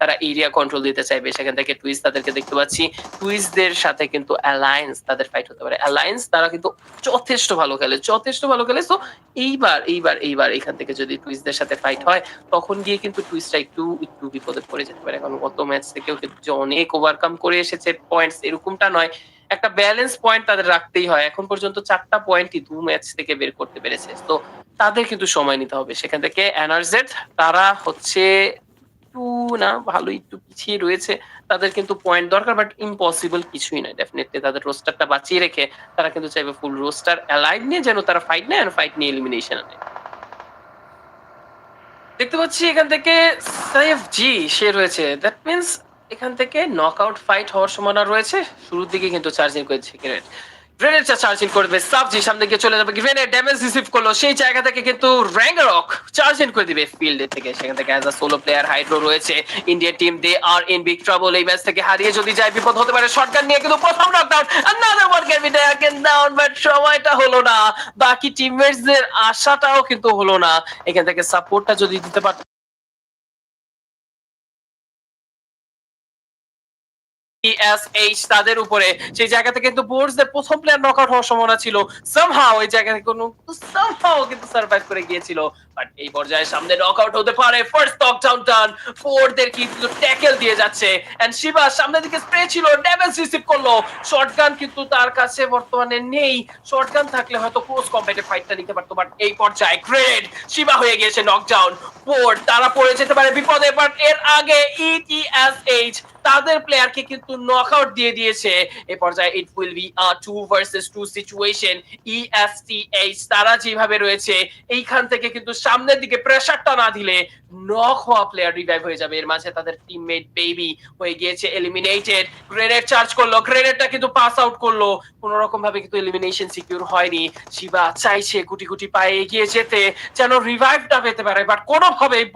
তারা area control দিতে চাইবে। সেখান থেকে টুইস তাদেরকে দেখতে পাচ্ছি। টুইসদের সাথে কিন্তু অ্যালায়েন্স তাদের ফাইট হতে পারে। অ্যালায়েন্স তারা কিন্তু যথেষ্ট ভালো খেলে। যথেষ্ট ভালো খেলে। তো এইবার এইবার এইবার এখান থেকে যদি টুইসদের সাথে ফাইট হয়, তখন গিয়ে কিন্তু টুইসটা একটু একটু বিপদে পড়ে যেতে পারে। কারণ গত ম্যাচ থেকেও কিন্তু যে অনেক ওভারকাম করে এসেছে। পয়েন্টস এরকমটা নয়। একটা ব্যালেন্স পয়েন্ট তাদের রাখতেই হয়। এখন পর্যন্ত চারটা পয়েন্টই দু ম্যাচ থেকে বের করতে পেরেছে। তো তাদের কিন্তু সময় নিতে হবে। সেখান থেকে এনার্জেট তারা হচ্ছে একটু না ভালো একটু পিছিয়ে রয়েছে। তাদের কিন্তু পয়েন্ট দরকার বাট ইম্পসিবল কিছুই নয় ডেফিনেটলি তাদের রোস্টারটা বাঁচিয়ে রেখে তারা কিন্তু চাইবে ফুল রোস্টার অ্যালাইভ নিয়ে যেন তারা ফাইট নেয় আর ফাইট নিয়ে এলিমিনেশন আনে। দেখতে পাচ্ছি এখান থেকে সাইফ জি সে রয়েছে। দ্যাট মিন্স এখান থেকে নক আউট ফাইট হওয়ার সম্ভাবনা রয়েছে। শুরুর দিকে কিন্তু চার্জিং করেছে গ্রেনেড চার্জিং করবে, সাবজি সামনে গিয়ে চলে যাবে গ্রেনেড ড্যামেজ রিসিভ করল, সেই জায়গা থেকে কিন্তু র্যাঙ্গারক চার্জিং করে দিবে ফিল্ড থেকে। সেখান থেকে as a solo player Hydro রয়েছে Indian team they are in big trouble এই ম্যাচ থেকে হারিয়ে যদি যায়, বিপদ হতে পারে। শটগান নিয়ে কিন্তু প্রথম knockdown one can be taken down but সময়টা হলো না। বাকি টিমমেটস দের আশাটাও কিন্তু হলো না। এখান থেকে সাপোর্টটা যদি দিতে পারত ESH তাদের উপরে। সেই জায়গা থেকে কিন্তু বোর্ডসদের প্রথম প্লেয়ার নকআউট হওয়ার সম্ভাবনা ছিল। সামহাও ওই জায়গা থেকে কোনো সামহাও কিন্তু সার্ভাইভ করে গিয়েছিল। বাট এই পর্যায়ে সামনে নকআউট হতে পারে। ফার্স্ট নকডাউন টান ফোরদের কিন্তু ট্যাকেল দিয়ে যাচ্ছে। এন্ড শিবা সামনের দিকে স্প্রে ছিল। ড্যামেজ রিসিভ করল। শটগান কিন্তু তার কাছে বর্তমানে নেই। শটগান থাকলে হয়তো ক্লোজ কম্প্যাটে ফাইটটা নিতে পারতো। বাট এই পর্যায়ে গ্রেড শিবা হয়ে গিয়েছে নকডাউন ফোর তারা পড়ে যেতে পারে বিপদে। বাট এর আগে E ইটিএসএইচ তাদের প্লেয়ারকে কিন্তু নকআউট দিয়ে দিয়েছে। এ পর্যায়ে it will be a two versus two situation ESTH তারা যেভাবে রয়েছে, এইখান থেকে কিন্তু সামনের দিকে প্রেসারটা না দিলে নক হওয়া প্লেয়ার রিভাইভ হয়ে যাবে। এর মাঝে তাদের টিমমেট বেবি হয়ে গিয়েছে এলিমিনেটেড গ্রেনেড চার্জ করল গ্রেনেডটা কিন্তু পাস আউট করল। কোন রকম ভাবে কিন্তু এলিমিনেশন সিকিউর হয়নি। শিবা চাইছে পায়ে এগিয়ে যেতে, যেন রিভাইভটা পেতে পারে। বাট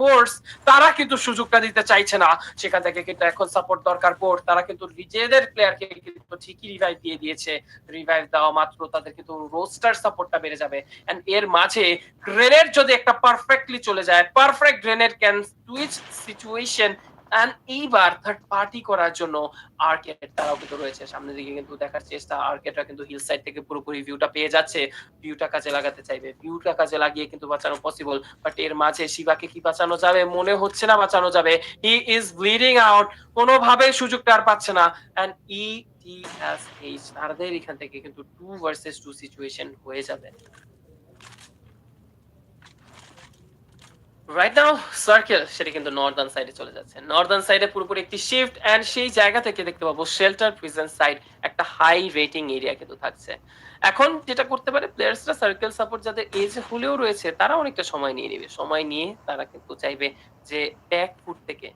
বোর্ডস তারা কিন্তু সুযোগটা দিতে চাইছে না। সেখান থেকে কিন্তু এখন সাপোর্ট দরকার বোর্ড তারা কিন্তু নিজেদের প্লেয়ারকে কিন্তু ঠিকই রিভাইভ দিয়ে দিয়েছে। রিভাইভ দেওয়া মাত্র তাদের কিন্তু রোস্টার সাপোর্টটা বেড়ে যাবে। এর মাঝে গ্রেনেড যদি একটা পারফেক্টলি চলে যায় perfect grenade can switch situation and এইবার থার্ড পার্টি করার জন্য আর্কেট তারাও কিন্তু রয়েছে। সামনের দিকে কিন্তু দেখার চেষ্টা আর্কেটরা কিন্তু হিল সাইড থেকে পুরোপুরি ভিউটা পেয়ে যাচ্ছে। ভিউটা কাজে লাগাতে চাইবে। ভিউটা কাজে লাগিয়ে কিন্তু বাঁচানো পসিবল বাট এর মাঝে শিবাকে কি বাঁচানো যাবে? মনে হচ্ছে না বাঁচানো যাবে। হি ইজ ব্লিডিং আউট কোনোভাবে সুযোগটা আর পাচ্ছে না। And E T S H তাদের এখান থেকে কিন্তু টু ভার্সেস টু সিচুয়েশন হয়ে যাবে। রাইট নাও সার্কেল সেটা কিন্তু নর্দার্ন সাইডে চলে যাচ্ছে। নর্দার্ন সাইডে পুরোপুরি একটি শিফট এন্ড সেই জায়গা থেকে দেখতে পাবো শেল্টার প্রিজেন্ট সাইড একটা হাই রেটিং এরিয়া কিন্তু থাকছে। এখন যেটা করতে পারে প্লেয়ার্সরা সার্কেল সাপোর্ট যাদের এজ হলেও রয়েছে, তারা অনেকটা সময় নিয়ে নেবে। সময় নিয়ে তারা কিন্তু চাইবে যে ব্যাক ফুট থেকে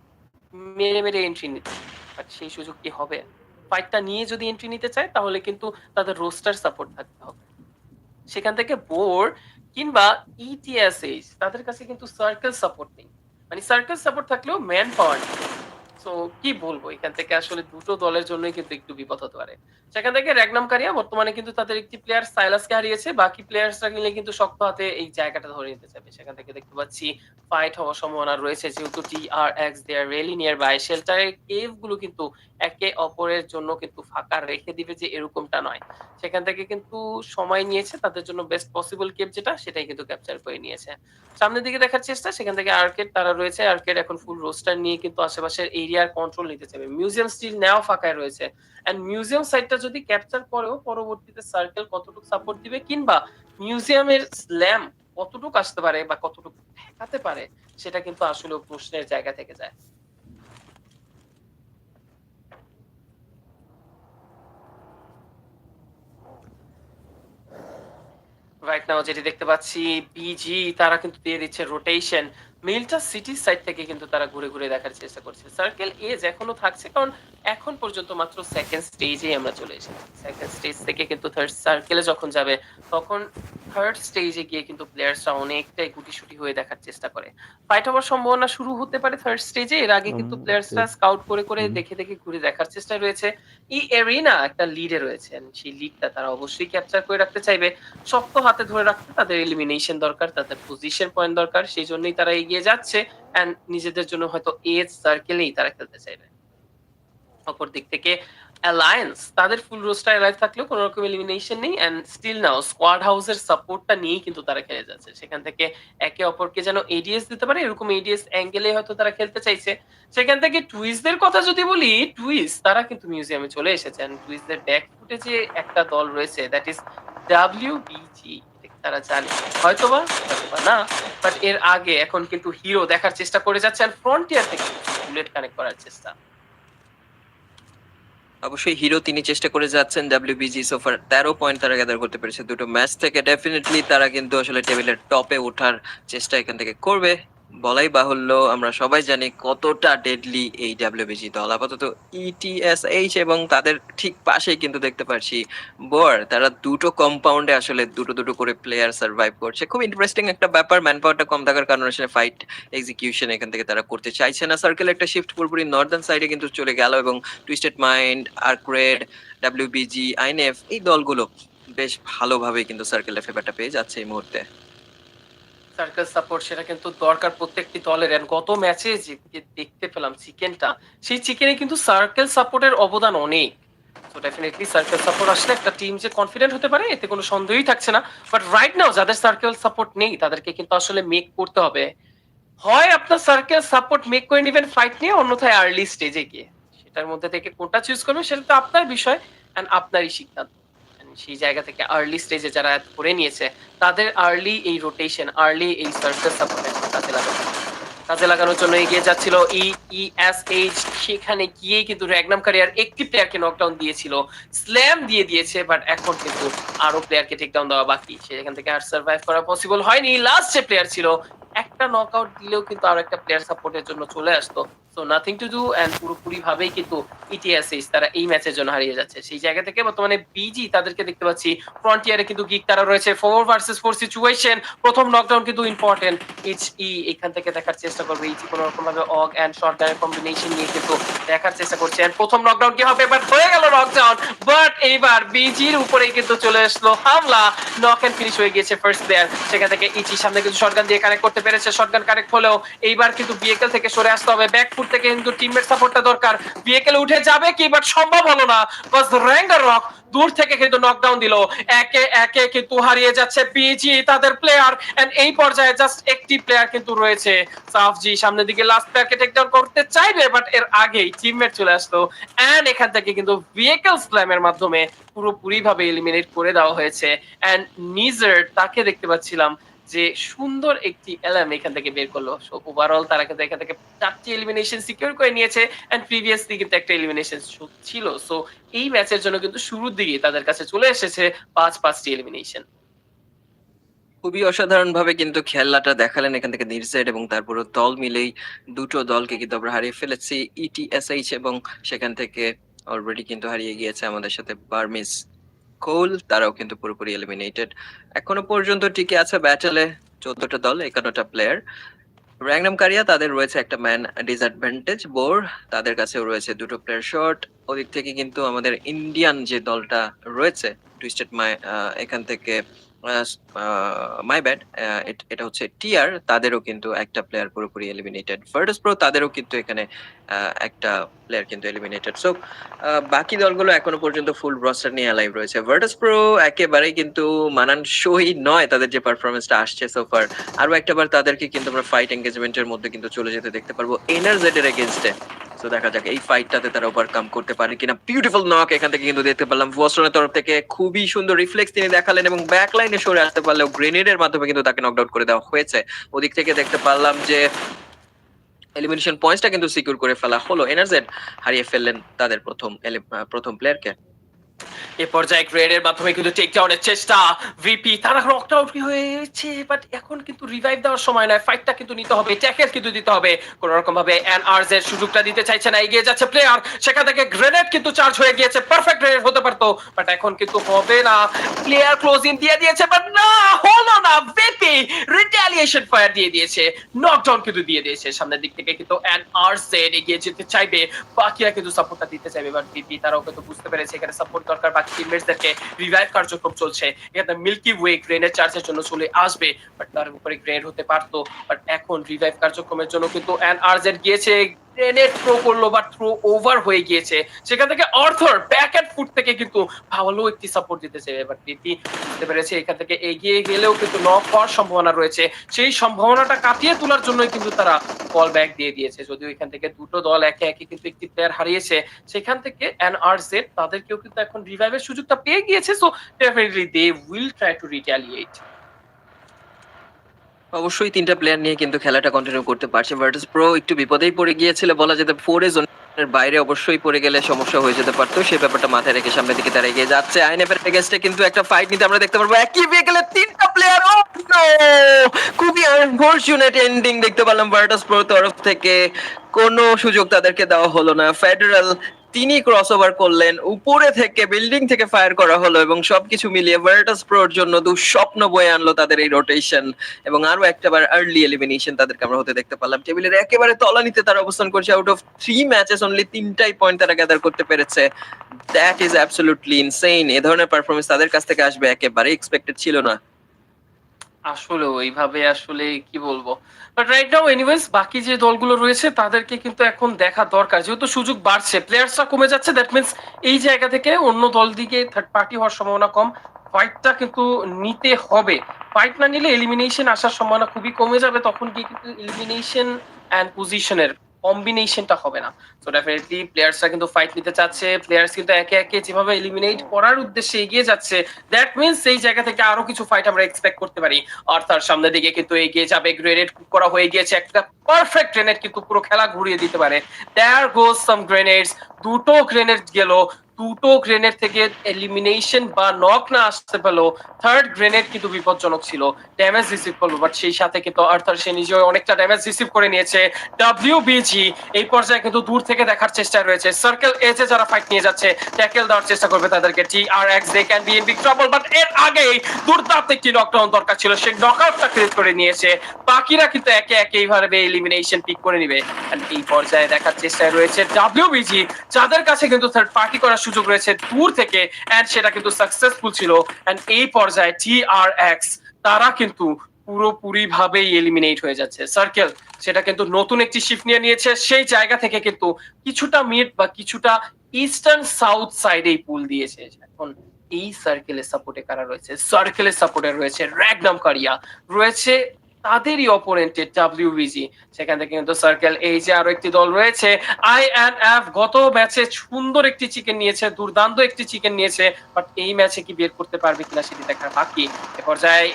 মেরে মেরে এন্ট্রি নিতে। বাট সেই সুযোগ কি হবে? ফাইটটা নিয়ে যদি এন্ট্রি নিতে চায়, তাহলে কিন্তু তাদের রোস্টার সাপোর্ট থাকতে হবে। সেখান থেকে বোর্ড কিংবা E ইটিএসএইচ তাদের কাছে কিন্তু সার্কেল সাপোর্ট নেই। মানে সার্কেল সাপোর্ট থাকলেও ম্যান পাওয়ার সো কি বলব? এখান থেকে আসলে দুটো দলের জন্যই কিন্তু একটু বিপদ হতে পারে। সেখান থেকে র্যাগনাম কারিয়া বর্তমানে কিন্তু তাদের একটি প্লেয়ার সাইলাসকে হারিয়েছে। বাকি প্লেয়ার্সরা মিলে কিন্তু শক্ত হাতে এই জায়গাটা ধরে নিতে চাইবে। সেখান থেকে দেখতে পাচ্ছি ফাইট হওয়ার সম্ভাবনা রয়েছে। যেহেতু T R X they are really nearby শেল্টারের কেভগুলো কিন্তু একে অপরের জন্য কিন্তু ফাঁকা রেখে দিবে যে এরকমটা নয়। সেখান থেকে কিন্তু সময় নিয়েছে। তাদের জন্য বেস্ট পসিবল কেপ যেটা, সেটাই কিন্তু ক্যাপচার করে নিয়েছে। সামনের দিকে দেখার চেষ্টা। সেখান থেকে আর্কেড তারা রয়েছে। আর্কেড এখন ফুল রোস্টার নিয়ে কিন্তু আশেপাশের এরিয়ার কন্ট্রোল নিতে চাইবে। মিউজিয়াম স্টিল নেওয়া ফাঁকায় রয়েছে। এন্ড মিউজিয়াম সাইটটা যদি ক্যাপচার করেও পরবর্তীতে সার্কেল কতটুকু সাপোর্ট দিবে কিংবা মিউজিয়ামের স্ল্যাম কতটুকু আসতে পারে বা কতটুকু ঠেকাতে পারে, সেটা কিন্তু আসলে প্রশ্নের জায়গা থেকে যায়। রাইট নাও যেটি দেখতে পাচ্ছি বিজি তারা কিন্তু দিয়ে দিচ্ছে রোটেশন মিলটা সিটি সাইড থেকে কিন্তু তারা ঘুরে ঘুরে দেখার চেষ্টা করছে। সার্কেল এজ এখনও থাকছে, কারণ এখন পর্যন্ত মাত্র সেকেন্ড স্টেজেই আমরা চলে এসেছি। সেকেন্ড স্টেজ থেকে কিন্তু থার্ড সার্কেলে যখন যাবে, তখন থার্ড স্টেজে গিয়ে কিন্তু প্লেয়ার্সরা অনেকটাই গুটিসুটি হয়ে দেখার চেষ্টা করে। ফাইট হওয়ার সম্ভাবনা শুরু হতে পারে থার্ড স্টেজে এর আগে কিন্তু প্লেয়ার্সরা স্কাউট করে করে দেখে দেখে ঘুরে দেখার চেষ্টায় রয়েছে। এই এরিনা একটা লিডে রয়েছেন সেই লিডটা তারা অবশ্যই ক্যাপচার করে রাখতে চাইবে। শক্ত হাতে ধরে রাখতে তাদের এলিমিনেশন দরকার তাদের পজিশন পয়েন্ট দরকার সেই জন্যই তারা এগিয়ে যাচ্ছে এন্ড নিজেদের জন্য হয়তো এজ সার্কেলেই তারা খেলতে চাইবে। অপর দিক থেকে অ্যালায়েন্স তাদের ফুল রোস্টার অ্যালাইভ থাকলেও কোনো রকম এলিমিনেশন নেই এন্ড স্টিল নাও স্কোয়াড হাউসের সাপোর্টটা নিয়েই কিন্তু তারা খেলে যাচ্ছে। সেখান থেকে একে অপরকে যেন এডিএস দিতে পারে, এরকম এডিএস অ্যাঙ্গেলে হয়তো তারা খেলতে চাইছে। সেখান থেকে টুইস্টদের কথা যদি বলি টুইস্ট তারা কিন্তু মিউজিয়ামে চলে এসেছেন টুইস্টদের ব্যাক ফুটে যে একটা দল রয়েছে দ্যাট ইজ ডাব্লিউ বিজি তারা জানে? হয়তোবা হয়তোবা না বাট এর আগে এখন কিন্তু হিরো দেখার চেষ্টা করে যাচ্ছে আর ফ্রন্টিয়ার থেকে বুলেট কানেক্ট করার চেষ্টা। অবশ্যই হিরো তিনি চেষ্টা করে যাচ্ছেন ডাব্লিউবিজি সোফার তেরো পয়েন্ট তারা গ্যাদার করতে পেরেছে দুটো ম্যাচ থেকে ডেফিনেটলি তারা কিন্তু আসলে টেবিলের টপে ওঠার চেষ্টা এখান থেকে করবে। বলাই বাহুল্য, আমরা সবাই জানি কতটা ডেডলি এই ডাব্লিউবিজি দল। আপাতত E ইটিএসএইচ এবং তাদের ঠিক পাশেই কিন্তু দেখতে পাচ্ছি বোর তারা দুটো কম্পাউন্ডে আসলে দুটো দুটো করে প্লেয়ার সার্ভাইভ করছে। খুব ইন্টারেস্টিং একটা ব্যাপার ম্যান পাওয়ারটা কম থাকার কারণে আসলে ফাইট এক্সিকিউশন এখান থেকে তারা করতে চাইছে না। সার্কেল একটা শিফট পুরোপুরি নর্দার্ন সাইডে কিন্তু চলে গেল এবং টুইস্টেড মাইন্ড আর্করেড ডাব্লিউবিজি আইএনএফ এই দলগুলো বেশ ভালোভাবে কিন্তু সার্কেলের ফেভারটা পেয়ে যাচ্ছে এই মুহূর্তে। সার্কেল সাপোর্ট সেটা কিন্তু দরকার প্রত্যেকটি দলের। And গত ম্যাচে যে দেখতে পেলাম চিকেনটা সেই চিকেনে কিন্তু সার্কেল সাপোর্টের অবদান অনেক। তো ডেফিনেটলি সার্কেল সাপোর্ট আসলে একটা টিম যে কনফিডেন্ট হতে পারে, এতে কোনো সন্দেহই থাকছে না। বাট রাইট নাও যাদের সার্কেল সাপোর্ট নেই, তাদেরকে কিন্তু আসলে মেক করতে হবে। হয় আপনার সার্কেল সাপোর্ট মেক করে নেবেন ফাইট নিয়ে, অন্যথায় আর্লি স্টেজে গিয়ে। সেটার মধ্যে থেকে কোনটা চুজ করবেন, সেটা তো আপনার বিষয় এন্ড আপনারই সিদ্ধান্ত। সেই জায়গা থেকে আর্লি স্টেজে যারা করে নিয়েছে, তাদের আর্লি এই রোটেশন আর্লি এই সার্কেল সাপোর্টের কাজে লাগানো। কাজে লাগানোর জন্য এগিয়ে যাচ্ছিল ই ইএসএইচ সেখানে গিয়ে কিন্তু র্যাগনাম কারিয়ার একটি প্লেয়ারকে নকডাউন দিয়েছিল স্ল্যাম দিয়ে দিয়েছে বাট এখন কিন্তু আরও প্লেয়ারকে টেকডাউন দেওয়া বাকি। সেখান থেকে আর সার্ভাইভ করা পসিবল হয়নি। লাস্ট যে প্লেয়ার ছিল, একটা নকআউট দিলেও কিন্তু আরও একটা প্লেয়ার সাপোর্টের জন্য চলে আসতো। So nothing to do and পুরোপুরি ভাবেই কিন্তু ইটিএসএইচ তারা এই ম্যাচের জন্য হারিয়ে যাচ্ছে। সেই জায়গা থেকে বর্তমানে বিজি তাদেরকে দেখতে পাচ্ছি। ফ্রন্টিয়ারে কিন্তু গিক তারা রয়েছে। ফোর ভার্সেস ফোর সিচুয়েশন প্রথম নকডাউন কিন্তু ইম্পর্টেন্ট এইচ ই এখান থেকে দেখার চেষ্টা করবে। এইচ কোনো রকম ভাবে অগ এন্ড শর্ট গানের কম্বিনেশন নিয়ে কিন্তু দেখার চেষ্টা করছে। And প্রথম নকডাউন কি হবে? বাট হয়ে গেল নকডাউন বাট এইবার বিজির উপরেই কিন্তু চলে আসলো হামলা। নক এন্ড ফিনিশ হয়ে গিয়েছে ফার্স্ট প্লেয়ার সেখান থেকে ইচি সামনে কিন্তু শটগান দিয়ে কানেক্ট করতে পেরেছে। শটগান কানেক্ট হলেও এইবার কিন্তু বিএকেল থেকে সরে আসতে হবে। ব্যাকফুট থেকে কিন্তু টিমমেট সাপোর্টটা দরকার। বিএকেল উঠে যাবে কি বাট সম্ভব হলো না বাস র্যাঙ্গার রক দূর থেকে কিন্তু নকডাউন দিল। একে একে কিন্তু হারিয়ে যাচ্ছে বিজি তাদের প্লেয়ার এন্ড এই পর্যায়ে জাস্ট একটি প্লেয়ার কিন্তু রয়েছে। সাফজি সামনের দিকে লাস্ট প্লেয়ারকে টেকডাউন করতে চাইবে বাট এর আগেই টিমমেট চলে আসলো। এন্ড এখান থেকে কিন্তু ভেহিকল স্ল্যামের মাধ্যমে পুরোপুরি ভাবে এলিমিনেট করে দেওয়া হয়েছে। এন্ড নিজার তাকে দেখতে পাচ্ছিলাম যে সুন্দর একটি এলাম এখান থেকে বের করল। ওভারঅল তারা কিন্তু এখান থেকে চারটি এলিমিনেশন সিকিউর করে নিয়েছে এন্ড প্রিভিয়াসলি কিন্তু একটা এলিমিনেশন ছিল। সো এই ম্যাচের জন্য কিন্তু শুরুর দিকে তাদের কাছে চলে এসেছে পাঁচ, পাঁচটি এলিমিনেশন খুবই অসাধারণ ভাবে কিন্তু খেলাটা দেখালেন এখান থেকে নির্সেড এবং তারপরে দল মিলেই দুটো দলকে কিন্তু আমরা হারিয়ে ফেলেছি E ইটিএসএইচ এবং সেখান থেকে অলরেডি কিন্তু হারিয়ে গিয়েছে আমাদের সাথে বার্মিস কোল তারাও কিন্তু পুরোপুরি এলিমিনেটেড এখনও পর্যন্ত টিকে আছে ব্যাটেলে চোদ্দটা দল, একান্নটা প্লেয়ার র্যাংনাম কারিয়া তাদের রয়েছে একটা ম্যান ডিসঅ্যাডভান্টেজ বোর তাদের কাছেও রয়েছে দুটো প্লেয়ার শর্ট ওদিক থেকে কিন্তু আমাদের ইন্ডিয়ান যে দলটা রয়েছে টুইস্টেড মাই এখান থেকে মাই ব্যাড এটা হচ্ছে টিআর তাদেরও কিন্তু একটা প্লেয়ার পুরোপুরি এলিমিনেটেড ফার্স্ট প্রো তাদেরও কিন্তু এখানে একটা প্লেয়ার কিন্তু এলিমিনেটেড সো বাকি দলগুলো এখনও পর্যন্ত ফুল রস্টার নিয়ে লাইভ রয়েছে। ভার্টাস প্রো একেবারেই কিন্তু মানানসই নয় তাদের যে পারফরমেন্সটা আসছে সোফার আরও একটাবার তাদেরকে কিন্তু আমরা ফাইট এঙ্গেজমেন্টের মধ্যে কিন্তু চলে যেতে দেখতে পারব। এনার্জেটের এগেনস্টে তো দেখা যাক, এই ফাইটটাতে তারা ওভারকাম করতে পারে কিনা। বিউটিফুল নক এখান থেকে কিন্তু দেখতে পেলাম। ওয়াস্টনের তরফ থেকে খুবই সুন্দর রিফ্লেক্স তিনি দেখালেন এবং ব্যাক লাইনে সরে আসতে পারলেও গ্রেনেডের মাধ্যমে কিন্তু তাকে নকডাউন করে দেওয়া হয়েছে। ওদিক থেকে দেখতে পারলাম যে এলিমিনেশন পয়েন্টসটা কিন্তু সিকিউর করে ফেলা হলো। এনার্জেট হারিয়ে ফেললেন তাদের প্রথম প্রথম প্লেয়ারকে এ পর্যায়ে গ্রেডের মাধ্যমে কিন্তু চেষ্টা। ভিপি তারা নকড আউট হয়েছে বাট এখন কিন্তু রিভাইভ দেওয়ার সময় নয়। ফাইটটা কিন্তু নিতে হবে ট্যাকেল কিন্তু দিতে হবে। কোন রকম ভাবে এনআরজ এর সুযোগটা দিতে চাইছে না, এগিয়ে যাচ্ছে প্লেয়ার সেখান থেকে গ্রেনেড কিন্তু চার্জ হয়ে গিয়েছে পারফেক্ট গ্রেনেড হতে পারতো বাট এখন কিন্তু হবে না। প্লেয়ার ক্লোজিং দিয়ে দিয়েছে বাট না, হলো না। ভিপি ফায়ার দিয়ে দিয়েছে। নকডাউন কিন্তু দিয়ে দিয়েছে। সামনের দিক থেকে কিন্তু এনআরজ এগিয়ে যেতে চাইবে। বাকিরা কিন্তু সাপোর্টটা দিতে চাইবে বাট ভিপি তারাও কিন্তু বুঝতে পেরেছে, এখানে সাপোর্ট দরকার বাকি টিমমেটসদেরকে রিভাইভ কার্যক্রম চলছে। এখানে মিল্কি ওয়ে গ্রেনের চার্জের জন্য চলে আসবে বাট তার উপরে গ্রেন হতে পারতো বাট এখন রিভাইভ কার্যক্রমের জন্য কিন্তু এন আর্জেন্ট গিয়েছে। গ্রেনেড থ্রো করল বা থ্রো ওভার হয়ে গিয়েছে, সেখান থেকে অর্থর ব্যাক অ্যান্ড ফুট থেকে কিন্তু ভালো একটি সাপোর্ট দিতে চাইবে বাট প্রীতি বুঝতে পেরেছে, এখান থেকে এগিয়ে গেলেও কিন্তু নক হওয়ার সম্ভাবনা রয়েছে। সেই সম্ভাবনাটা কাটিয়ে তোলার জন্যই কিন্তু তারা কল ব্যাক দিয়ে দিয়েছে। যদিও এখান থেকে দুটো দল একে একে কিন্তু একটি প্লেয়ার হারিয়েছে, সেখান থেকে এনআরজেড তাদেরকেও কিন্তু এখন রিভাইভের সুযোগটা পেয়ে গিয়েছে। So definitely they will try to retaliate অবশ্যই তিনটা প্লেয়ার নিয়ে কিন্তু খেলাটা কন্টিনিউ করতে পারছে। ভার্টাস প্রো একটু বিপদেই পড়ে গিয়েছিল, বলা যেতে ফোরে জোনের বাইরে অবশ্যই পড়ে গেলে সমস্যা হয়ে যেতে পারতো। সেই ব্যাপারটা মাথায় রেখে সামনের দিকে তারা এগিয়ে যাচ্ছে। আইএনএফের এগেস্টে কিন্তু একটা ফাইট নিতে আমরা দেখতে পারব। একই ভেহিকেলে তিনটা প্লেয়ার ও খুবই আনফরচুনেট এন্ডিং দেখতে পেলাম ভার্টাস প্রো তরফ থেকে। কোনো সুযোগ তাদেরকে দেওয়া হলো না। ফেডারেল তিনি ক্রস ওভার করলেন, উপরে থেকে বিল্ডিং থেকে ফায়ার করা হলো এবং সবকিছু মিলিয়ে ভার্টাস প্রোর জন্য দুঃস্বপ্ন বয়ে আনলো তাদের এই রোটেশন এবং আরও একটাবার আর্লি এলিমিনেশন তাদেরকে আমরা হতে দেখতে পারলাম। টেবিলের একেবারে তলানিতে তারা অবস্থান করছে out of three matches only তিনটাই পয়েন্ট তারা গ্যাদার করতে পেরেছে। দ্যাট ইজ অ্যাবসলুটলি ইনসেইন এ ধরনের পারফরমেন্স তাদের কাছ থেকে আসবে একেবারে। এক্সপেক্টেড ছিল না। আসলে ওইভাবে আসলে কি বলব? বাট রাইট নাও এনিওয়েজ বাকি যে দলগুলো রয়েছে, তাদেরকে কিন্তু এখন দেখা দরকার। যেহেতু সুযোগ বাড়ছে প্লেয়ার্সরা কমে যাচ্ছে দ্যাট মিনস এই জায়গা থেকে অন্য দল দিকে থার্ড পার্টি হওয়ার সম্ভাবনা কম। ফাইটটা কিন্তু নিতে হবে। ফাইট না নিলে এলিমিনেশন আসার সম্ভাবনা খুবই কমে যাবে, তখন গিয়ে কিন্তু এলিমিনেশন অ্যান্ড পজিশনের কম্বিনেশনটা হবে না। তো ডেফিনেটলি প্লেয়ার্সরা কিন্তু ফাইট নিতে চাচ্ছে। প্লেয়ার্স কিন্তু একে একে যেভাবে এলিমিনেট করার উদ্দেশ্যে এগিয়ে যাচ্ছে দ্যাট মিনস সেই জায়গা থেকে আরও কিছু ফাইট আমরা এক্সপেক্ট করতে পারি। আর তার সামনের দিকে কিন্তু এগিয়ে যাবে গ্রেনেড করা হয়ে গিয়েছে একটা পারফেক্ট গ্রেনেড কিন্তু পুরো খেলা ঘুরিয়ে দিতে পারে। দেয়ার গোজ সাম গ্রেনেডস দুটো গ্রেনেড গেল। দুটো গ্রেনেড থেকে এলিমিনেশন বা নক না আসতে পেল থার্ড গ্রেনেড কিন্তু বিপজ্জনক ছিল। ড্যামেজ রিসিভ করল বাট সেই সাথে কিন্তু আর্থার সে নিজেও অনেকটা ড্যামেজ রিসিভ করে নিয়েছে। ডাব্লিউবিজি এই পর্যায়ে কিন্তু দূর থেকে দেখার চেষ্টা রয়েছে। সার্কেল এজে যারা ফাইট নিয়ে যাচ্ছে ট্যাকেল দেওয়ার চেষ্টা করবে তাদেরকে। T R X they can be in big trouble but এর আগেই দুর্দান্ত একটি নকডাউন দরকার ছিল। সেই নকআউটটা ক্রিয়েট করে নিয়েছে। বাকিরা কিন্তু একে একে এইভাবে এলিমিনেশন পিক করে নিবে। এই পর্যায়ে দেখার চেষ্টা রয়েছে ডাব্লিউ বিজি যাদের কাছে কিন্তু থার্ড পার্টি করার সুযোগ রয়েছে দূর থেকে এন্ড সেটা কিন্তু সাকসেসফুল ছিল। এন্ড এই পর্যায়ে টি আর এক্স তারা কিন্তু পুরোপুরি ভাবেই এলিমিনেট হয়ে যাচ্ছে। সার্কেল সেটা কিন্তু নতুন একটি শিফট নিয়ে নিয়েছে। সেই জায়গা থেকে কিন্তু কিছুটা মিড বা কিছুটা ইস্টার্ন সাউথ সাইডে পুল দিয়েছে। এখন এই সার্কেলের সাপোর্টে কারা রয়েছে? সার্কেলের সাপোর্টে রয়েছে র্যাগনাম কারিয়া রয়েছে তাদেরই অপোনেন্টে ডাব্লিউবিজি সেখান থেকে কিন্তু সার্কেল এই যে আরও একটি দল রয়েছে আই এন এফ গত ম্যাচে সুন্দর একটি চিকেন নিয়েছে, দুর্দান্ত একটি চিকেন নিয়েছে বাট এই ম্যাচে কি বের করতে পারবে কিনা সেটি দেখার বাকি। এ পর্যায়ে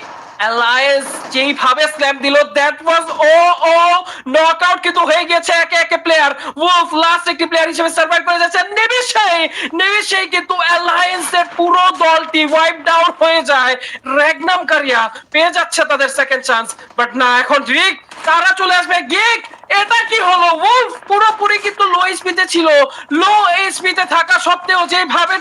অ্যালায়েন্স যেইভাবে স্ল্যাম দিল that was O O knockout কিন্তু হয়ে গেছে একে একে প্লেয়ার ওলফ লাস্ট একটি প্লেয়ার হিসেবে সার্ভাইভ করে যাচ্ছে। নেভিশাই নেভিশাই কিন্তু অ্যালায়েন্সের পুরো দলটি ওয়াইপ ডাউন হয়ে যায়। র্যাগনাম কারিয়া পেয়ে যাচ্ছে তাদের সেকেন্ড চান্স বাট না, এখন রিক তারা চলে আসবে গিক এটা কি হলো? ওলফ পুরোপুরি কিন্তু লো এইচপিতে ছিল। লো এইচপিতে থাকা সত্ত্বেও যেভাবে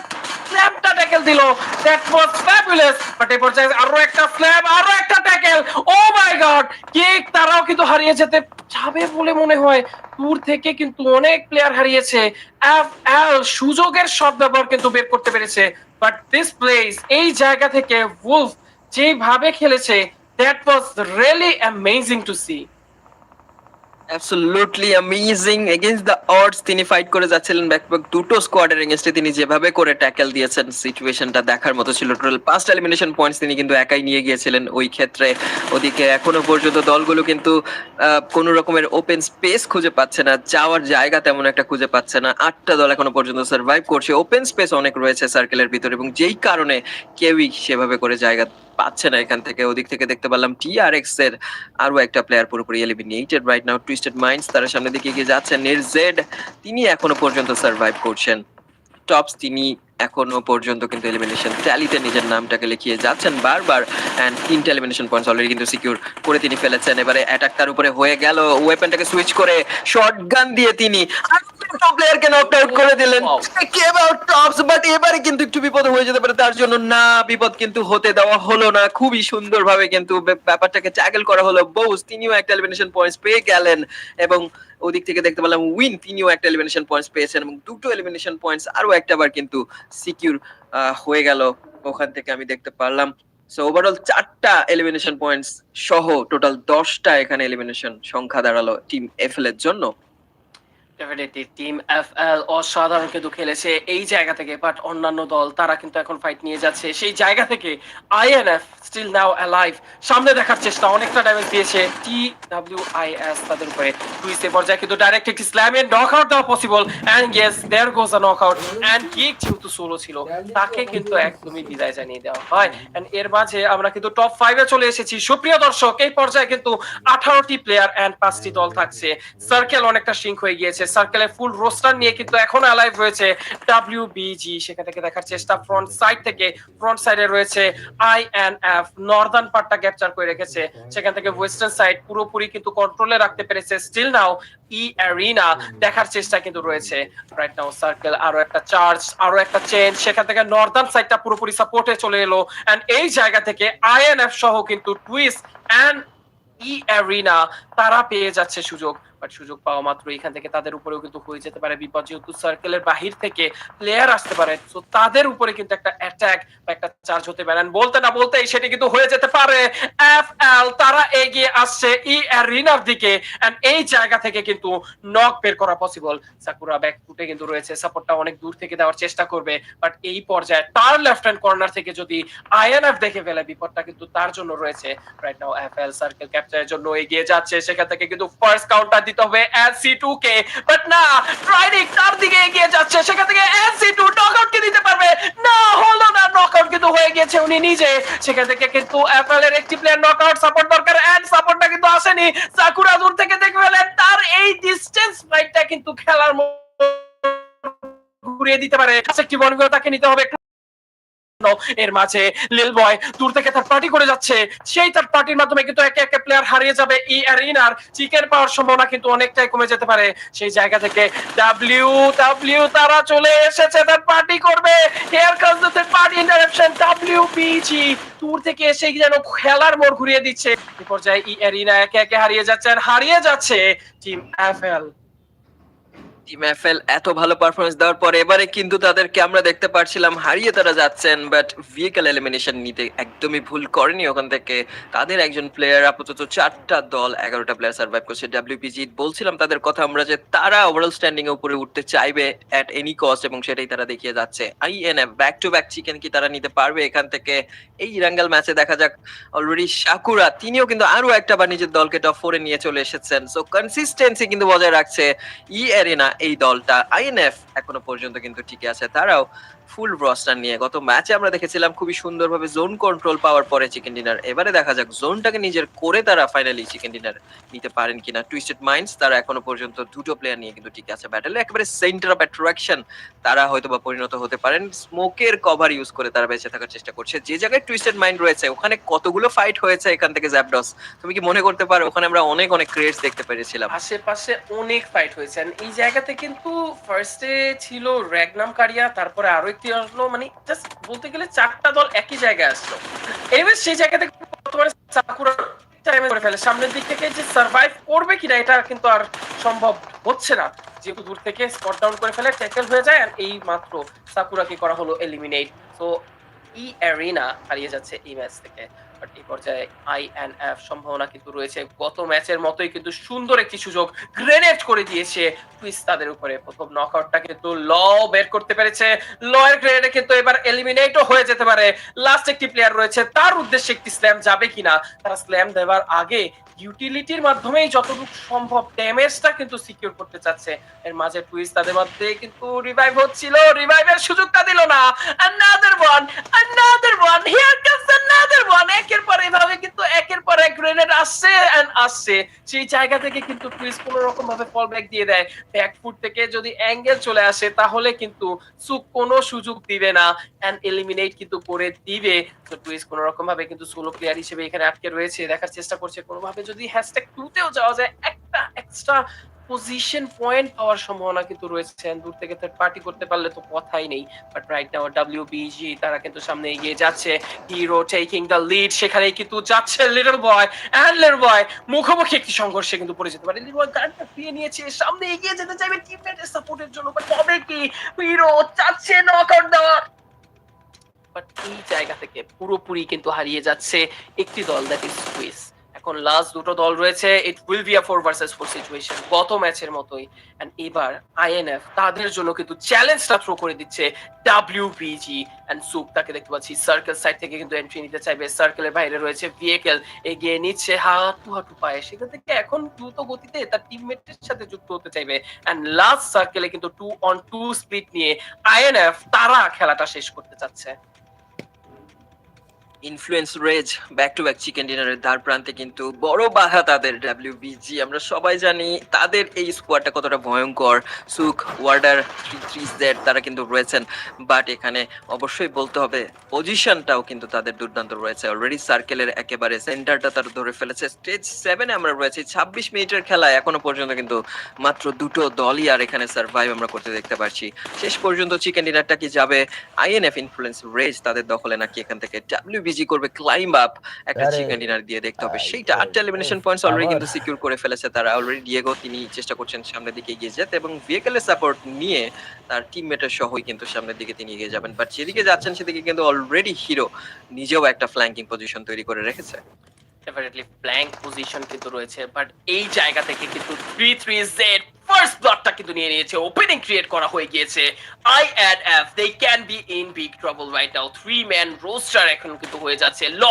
স্ল্যামটা ট্যাকেল দিল দ্যাট ওয়াজ ফ্যাবুলাস বাট এই পর্যায়ে আরও একটা স্ল্যাম আরও একটা tackle oh my god kick তারাও কিন্তু হারিয়ে যেতে যাবে বলে মনে হয়। দূর থেকে কিন্তু অনেক প্লেয়ার হারিয়েছে। এফ এল সুযোগের সব ব্যবহার কিন্তু বের করতে পেরেছে। বাট দিস প্লেস এই জায়গা থেকে উলফ যেভাবে খেলেছে that was really amazing to see absolutely amazing against the odds তিনি ফাইট করে যাচ্ছিলেন ব্যাকপ্যাক দুটো স্কোয়াডের এগেইনস্টে তিনি যেভাবে করে ট্যাকেল দিয়েছেন সিচুয়েশনটা দেখার মতো ছিল। টোটাল পাঁচটা এলিমিনেশন পয়েন্টস তিনি কিন্তু একাই নিয়ে গিয়েছিলেন ওই ক্ষেত্রে। ওদিকে এখনও পর্যন্ত দলগুলো কিন্তু কোন রকমের ওপেন স্পেস খুঁজে পাচ্ছে না। যাওয়ার জায়গা তেমন একটা খুঁজে পাচ্ছে না। আটটা দল এখনও পর্যন্ত সার্ভাইভ করছে। ওপেন স্পেস অনেক রয়েছে সার্কেলের ভিতরে এবং যেই কারণে কেউই সেভাবে করে জায়গা পাচ্ছে না এখান থেকে। ওদিক থেকে দেখতে পারলাম টিআরএক্স আর এক্সের আরও একটা প্লেয়ার পুরোপুরি eliminated right now twisted minds তারা সামনে দিকে গিয়ে যাচ্ছেন। নির্জেড তিনি এখনও পর্যন্ত সার্ভাইভ করছেন। টপস তিনি এখনও পর্যন্ত কিন্তু এলিমিনেশন ট্যালিতে নিজের নামটাকে লিখিয়ে যাচ্ছেন বারবার অ্যান্ড তিনটা এলিমিনেশন পয়েন্টস অলরেডি কিন্তু সিকিউর করে তিনি ফেলেছেন। এবারে অ্যাটাক তার উপরে হয়ে গেল। ওয়েপনটাকে সুইচ করে শর্টগান দিয়ে তিনি প্লেয়ারকে নক আউট করে দিলেন। আউট টপস বাট এবারে কিন্তু একটু বিপদ হয়ে যেতে পারে তার জন্য। না বিপদ কিন্তু হতে দেওয়া হলো না। খুবই সুন্দরভাবে কিন্তু ব্যাপারটাকে ট্যাগল করা হলো। বোস তিনিও একটা এলিমিনেশন পয়েন্টস পেয়ে গেলেন এবং ওদিক থেকে দেখতে পেলাম উইন তিনিও একটা এলিমিনেশন পয়েন্টস পেয়েছেন এবং দুটো এলিমিনেশন পয়েন্টস আরও একটা বার কিন্তু সিকিউর হয়ে গেল ওখান থেকে আমি দেখতে পারলাম। সো ওভারঅল চারটা এলিমিনেশন পয়েন্টস সহ টোটাল দশটা এখানে এলিমিনেশন সংখ্যা দাঁড়াল টিম এফএল এর জন্য। ডেফিনেটলি টিম এফএল অসাধারণ কিন্তু খেলেছে এই জায়গা থেকে বাট অন্যান্য দল, তারা কিন্তু এখন ফাইট নিয়ে যাচ্ছে। সেই জায়গা থেকে আইএনএফ স্টিল নাও অ্যালাইভ সামনে দেখার চেষ্টা, অনেকটা ড্যামেজ দিয়েছে টি ডাব্লিউ আই এস তাদের উপরে। টুইস্টে পর্যায়ে কিন্তু ডাইরেক্ট একটি স্ল্যামের নকআউট দেওয়া possible and yes there goes a knockout and kick যেহেতু সোলো ছিল, তাকে কিন্তু একদমই বিদায় জানিয়ে দেওয়া হয়। এন্ড এর মাঝে আমরা কিন্তু টপ ফাইভে চলে এসেছি। সুপ্রিয় দর্শক, এই পর্যায়ে কিন্তু আঠারোটি প্লেয়ার এন্ড পাঁচটি দল থাকছে। সার্কেল অনেকটা সিঙ্ক হয়ে গিয়েছে। সার্কেলের ফুল রোস্টার নিয়ে কিন্তু এখন অ্যালাইভ রয়েছে ডাব্লিউ বিজি সেখান থেকে দেখার চেষ্টা ফ্রন্ট সাইড থেকে। ফ্রন্ট সাইডে রয়েছে আই এন এফ নর্দার্ন পার্টটা ক্যাপচার করে রেখেছে। সেখান থেকে ওয়েস্টার্ন সাইড পুরোপুরি কিন্তু কন্ট্রোলে রাখতে পেরেছে। স্টিল নাও ই অ্যারিনা দেখার চেষ্টা কিন্তু রয়েছে। রাইট নাও সার্কেল আরও একটা চার্জ আরও একটা চেঞ্জ সেখান থেকে নর্দার্ন সাইডটা পুরোপুরি সাপোর্টে চলে এলো। এন্ড এই জায়গা থেকে আইএনএফ সহ কিন্তু টুইস্ট এন্ড ই অ্যারিনা তারা পেয়ে যাচ্ছে সুযোগ। বাট সুযোগ পাওয়া মাত্র এখান থেকে তাদের উপরেও কিন্তু হয়ে যেতে পারে বিপদ। যেহেতু সার্কেলের বাহির থেকে প্লেয়ার আসতে পারে তো তাদের উপরে কিন্তু একটা অ্যাটাক বা একটা চার্জ হতে পারে। বলতে না বলতেই সেটি কিন্তু হয়ে যেতে পারে। এফ এল তারা এগিয়ে আসছে ই অ্যারিনার দিকে। এন্ড এই জায়গা থেকে কিন্তু নক বের করা পসিবল সাকুরা ব্যাক ফুটে কিন্তু রয়েছে। সাপোর্টটা অনেক দূর থেকে দেওয়ার চেষ্টা করবে। বাট এই পর্যায়ে তার লেফট হ্যান্ড কর্নার থেকে যদি আইএনএফ দেখে ফেলে, বিপদটা কিন্তু তার জন্য রয়েছে। রাইট নাও এফএল সার্কেল ক্যাপচারের জন্য এগিয়ে যাচ্ছে। সেখান থেকে কিন্তু ফার্স্ট কাউন্টার দিতে হবে এসি টু কে বাট না ট্রাইডিক তার দিকে এগিয়ে যাচ্ছে, সেখান থেকে এসি টু নকআউট কে দিতে পারবে। না, হলো না নকআউট কিন্তু হয়ে গিয়েছে উনি নিজে। সেখান থেকে কিন্তু এফএল এর একটি প্লেয়ার নকআউট সাপোর্ট দরকার এন্ড সাপোর্টটা কিন্তু আসেনি। সাকুরা দূর থেকে দেখে ফেলেন তার এই ডিস্টেন্স ফাইটটা কিন্তু খেলার ঘুরিয়ে দিতে পারে। একটি বনগুলো তাকে নিতে হবে। এর মাঝে লিল বয় দূর থেকে তার পার্টি করে যাচ্ছে। সেই তার পার্টির মাধ্যমে কিন্তু একে একে প্লেয়ার হারিয়ে যাবে ই অ্যারিনার চিকেন পাওয়ার সম্ভাবনা কিন্তু অনেকটাই কমে যেতে পারে। সেই জায়গা থেকে ডাব্লিউ ডাব্লিউ তারা চলে এসেছে, তার পার্টি করবে। Here the party interruption W PG দূর থেকে এসে যেন খেলার মোড় ঘুরিয়ে দিচ্ছে। এই পর্যায়ে ই অ্যারিনা একে একে হারিয়ে যাচ্ছে আর হারিয়ে যাচ্ছে টিম এফএল টিম এফএল এত ভালো পারফরমেন্স দেওয়ার পর এবারে কিন্তু তাদেরকে আমরা দেখতে পারছিলাম হারিয়ে তারা যাচ্ছেন বাট ভেহিকল এলিমিনেশন নিতে একদমই ভুল করেনি ওখান থেকে। তাদের একজন প্লেয়ার আপাতত চারটা দল, এগারোটা প্লেয়ার সার্ভাইভ করছে। ডাব্লিউপিজি বলছিলাম তাদের কথা আমরা যে তারা ওভারঅল স্ট্যান্ডিং এ উপরে উঠতে চাইবে অ্যাট এনি কস্ট এবং সেটাই তারা দেখিয়ে যাচ্ছে। INF back to back chicken কি তারা নিতে পারবে এখান থেকে? এই ইরাঙ্গাল ম্যাচে দেখা যাক। অলরেডি সাকুরা তিনিও কিন্তু আরও একটা বার নিজের দলকে টপ ফোরে নিয়ে চলে এসেছেন। সো কনসিস্টেন্সি কিন্তু বজায় রাখছে ই এরিনা এই দলটা আইএনএফ এখনও পর্যন্ত কিন্তু ঠিকই আছে। তারাও ফুল রস্টার নিয়ে গত ম্যাচে আমরা দেখেছিলাম খুবই সুন্দরভাবে জোন কন্ট্রোল পাওয়ার পরে চিকেন ডিনার এবারে দেখা যাক জোনটাকে নিজের করে তারা ফাইনালি চিকেন ডিনার নিতে পারেন কিনা। টুইস্টেড মাইন্ডস তারা এখনও পর্যন্ত দুটো প্লেয়ার নিয়ে কিন্তু ঠিক আছে ব্যাটেলে একেবারে সেন্টার অফ অ্যাট্রাকশন তারা হয়তো বা পরিণত হতে পারেন। স্মোকের কভার ইউজ করে তারা বেঁচে থাকার চেষ্টা করছে। যে জায়গায় টুইস্টেড মাইন্ড রয়েছে, ওখানে কতগুলো ফাইট হয়েছে এখান থেকে জ্যাপডস তুমি কি মনে করতে পারো? ওখানে আমরা অনেক অনেক ক্রিয়েটস দেখতে পেরেছিলাম। আশেপাশে অনেক ফাইট হয়েছে। এই জায়গাতে কিন্তু ফার্স্টে ছিল র্যাগনাম কারিয়া, তারপরে আরও একটি আসলো মানে জাস্ট বলতে গেলে চারটা দল একই জায়গায় আসলো। এনিওয়ে সেই জায়গাতে বর্তমানে সাকুরা করে ফেলে। সামনের দিক থেকে যে সার্ভাইভ করবে কিনা এটা কিন্তু আর সম্ভব হচ্ছে না। যেহেতু দূর থেকে স্পট ডাউন করে ফেলে ট্যাকেল হয়ে যায়, আর এই মাত্র সাকুরাকে করা হলো এলিমিনেট তো ই অ্যারিনা হারিয়ে যাচ্ছে এই ম্যাচ থেকে। এই পর্যায়ে আই এন এফ সম্ভাবনা কিন্তু রয়েছে। গত ম্যাচের মতোই কিন্তু সুন্দর একটি সুযোগ গ্রেনেড করে দিয়েছে টুইস তাদের উপরে। প্রথম নকআউটটা কিন্তু ল বের করতে পেরেছে। ল এর গ্রেনেডে কিন্তু এবার এলিমিনেটও হয়ে যেতে পারে। লাস্ট একটি প্লেয়ার রয়েছে। তার উদ্দেশ্যে একটি স্ল্যাম যাবে কিনা? তারা স্ল্যাম দেওয়ার আগে ইউটিলিটির মাধ্যমেই যতটুকু সম্ভব ড্যামেজটা কিন্তু সিকিউর করতে চাচ্ছে। এর মাঝে টুইস তাদের মধ্যে কিন্তু রিভাইভ হচ্ছিল। রিভাইভের সুযোগটা দিল না। One, another one, here comes another one একে একের পর এভাবে কিন্তু একের পর এক গ্রেনেড আসছে এন্ড আসছে। সেই জায়গা থেকে কিন্তু টুইস কোনো রকম ভাবে ফল ব্যাক দিয়ে। দেয় ব্যাকফুট থেকে যদি অ্যাঙ্গেল চলে আসে, তাহলে কিন্তু সুক কোনো সুযোগ দিবে না। এন্ড এলিমিনেট কিন্তু করে দিবে। তো টুইস রকম ভাবে কিন্তু সোলো প্লেয়ার হিসেবে এখানে আটকে রয়েছে, দেখার চেষ্টা করছে। যদি হ্যাশট্যাগ টুতেও যাওয়া যায়, একটা এক্সট্রা পজিশন পয়েন্ট পাওয়ার সম্ভাবনা কিন্তু রয়েছে। দূর থেকে থার্ড পার্টি করতে পারলে তো কথাই নেই। বাট রাইট নাও ডাব্লিউবিজি তারা কিন্তু সামনে এগিয়ে যাচ্ছে। হিরো টেকিং দ্য লিড সেখানে কিন্তু যাচ্ছে little boy and little boy মুখোমুখি একটি সংঘর্ষে কিন্তু পড়ে যেতে পারে। লিটল বয় নিয়েছে, সামনে এগিয়ে যেতে চাইবে টিমমেটের সাপোর্টের জন্য। বাট হবে কি? হিরো চাচ্ছে নকআউট বাট এই জায়গা থেকে পুরোপুরি কিন্তু হারিয়ে যাচ্ছে একটি দল দ্যাট ইজ সুইস। এখন লাস্ট দুটো দল রয়েছে it will be a four versus four situation গত ম্যাচের মতোই। এন্ড এবার আইএনএফ তাদের জন্য কিন্তু চ্যালেঞ্জটা থ্রো করে দিচ্ছে ডাব্লিউবিজি এন্ড সুপ তাকে দেখতে পাচ্ছি সার্কেল সাইড থেকে কিন্তু এন্ট্রি নিতে চাইবে। সার্কেলের বাইরে রয়েছে এগিয়ে নিচ্ছে হাঁটু হাঁটু পায়ে। সেখান থেকে এখন দ্রুত গতিতে তার টিমমেটের সাথে যুক্ত হতে চাইবে। এন্ড লাস্ট সার্কেলে কিন্তু টু অন টু স্প্লিট নিয়ে আইএনএফ তারা খেলাটা শেষ করতে চাচ্ছে। Influence rage back to back chicken ডিনারের দ্বার প্রান্তে কিন্তু বড় বাধা তাদের ডাব্লিউবিজি আমরা সবাই জানি তাদের এই স্কোয়াডটা কতটা ভয়ঙ্কর। সুক ওয়ার্ডার তারা কিন্তু রয়েছেন। বাট এখানে অবশ্যই বলতে হবে পজিশনটাও কিন্তু তাদের দুর্দান্ত রয়েছে। অলরেডি সার্কেলের একেবারে সেন্টারটা তারা ধরে ফেলেছে। স্টেজ সেভেনে আমরা রয়েছি, ছাব্বিশ মিনিটের খেলায় এখনও পর্যন্ত কিন্তু মাত্র দুটো দলই আর এখানে সার্ভাইভ আমরা করতে দেখতে পারছি। শেষ পর্যন্ত চিকেন ডিনারটা কি যাবে? আইএনএফ ইনফ্লুয়েন্স রেজ তাদের দখলে নাকি এখান থেকে ডাব্লিউবিজি করবে ক্লাইম্ব আপ একটা চিকেন ডিনার দিয়ে দেখতে হবে। সেইটা আটটা এলিমিনেশন পয়েন্টস অলরেডি কিন্তু সিকিউর করে ফেলেছে তারা। অলরেডি ডিয়েগো তিনি চেষ্টা করছেন সামনের দিকে এগিয়ে যেতে এবং ভেহিকেলের সাপোর্ট নিয়ে তার টিমমেটের সহই কিন্তু সামনের দিকে তিনি এগিয়ে যাবেন। বাট যেদিকে যাচ্ছেন সেদিকে কিন্তু অলরেডি হিরো নিজেও একটা ফ্ল্যাঙ্কিং পজিশন তৈরি করে রেখেছে। ডেফিনেটলি ব্ল্যাঙ্ক পজিশন কিন্তু রয়েছে বাট এই জায়গা থেকে কিন্তু থ্রি থ্রি জেড ফার্স্ট ব্লকটা কিন্তু নিয়ে নিয়েছে ওপেনিং ক্রিয়েট করা হয়ে গিয়েছে I N F they can be in big trouble right now three man roster এখন কিন্তু হয়ে যাচ্ছে ল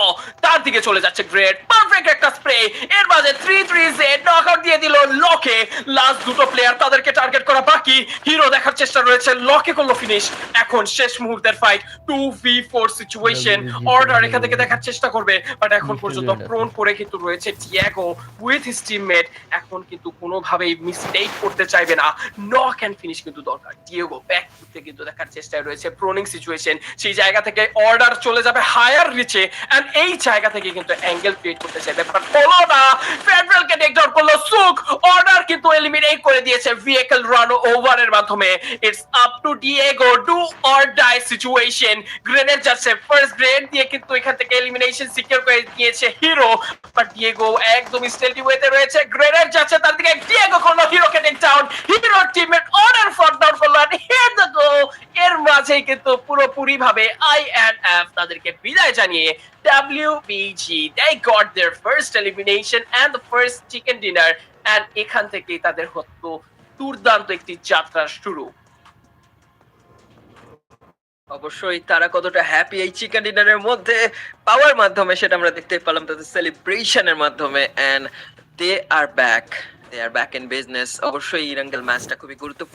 তার দিকে চলে যাচ্ছে গ্রেট পারফেক্ট একটা স্প্রে এর মাঝে থ্রি থ্রি জেড নকআউট দিয়ে দিল লকে লাস্ট দুটো প্লেয়ার তাদেরকে টার্গেট করা বাকি হিরো দেখার চেষ্টা রয়েছে লকে করল ফিনিশ এখন শেষ মুহূর্তের fight two v four situation order এখান থেকে দেখার চেষ্টা করবে বাট এখন পর্যন্ত প্রোন করে কিন্তু রয়েছে টিয়াগো উইথ হিজ টিমমেট এখন কিন্তু কোনোভাবেই মিস্টেক করতে চাইবে না। নক অ্যান্ড ফিনিশ কিন্তু দরকার। ডিয়েগো ব্যাক করতে কিন্তু দেখার চেষ্টায় রয়েছে। প্রোনিং সিচুয়েশন সেই জায়গা থেকে অর্ডার চলে যাবে হায়ার রিচে এন্ড এই জায়গা থেকে কিন্তু অ্যাঙ্গেল ক্রিয়েট করতে চাইবে। বাট হলো না করল অর্ডার কিন্তু এলিমিনেট করে দিয়েছে ভেহিকল রান ওভারের মাধ্যমে। It's up to Diego do or die situation grenade যাচ্ছে ফার্স্ট গ্রেড দিয়ে কিন্তু এখান থেকে এলিমিনেশন সিকিউর করে দিয়েছে হিরো বাট ডিয়েগো একদম স্টেলটি ওয়েতে রয়েছে। গ্রেনেড যাচ্ছে তার দিকে। ডিয়েগো করল হিরোকে take down Hero teammate order for down করল। আর হিয়ার দ্য গো এর মাঝেই কিন্তু পুরোপুরি ভাবে আই এন্ড এফ তাদেরকে বিদায় জানিয়ে WBG they got their first elimination and the first chicken dinner and এখান থেকেই তাদের হতো দুর্দান্ত একটি যাত্রা শুরু। অবশ্যই তারা কতটা হ্যাপি এই চিকেন ডিনারের মধ্যে পাওয়ার মাধ্যমে সেটা আমরা দেখতে পেলাম তাদের সেলিব্রেশনের মাধ্যমে and they are back they are back in business অবশ্যই ইরাঙ্গেল ম্যাচটা খুবই গুরুত্বপূর্ণ।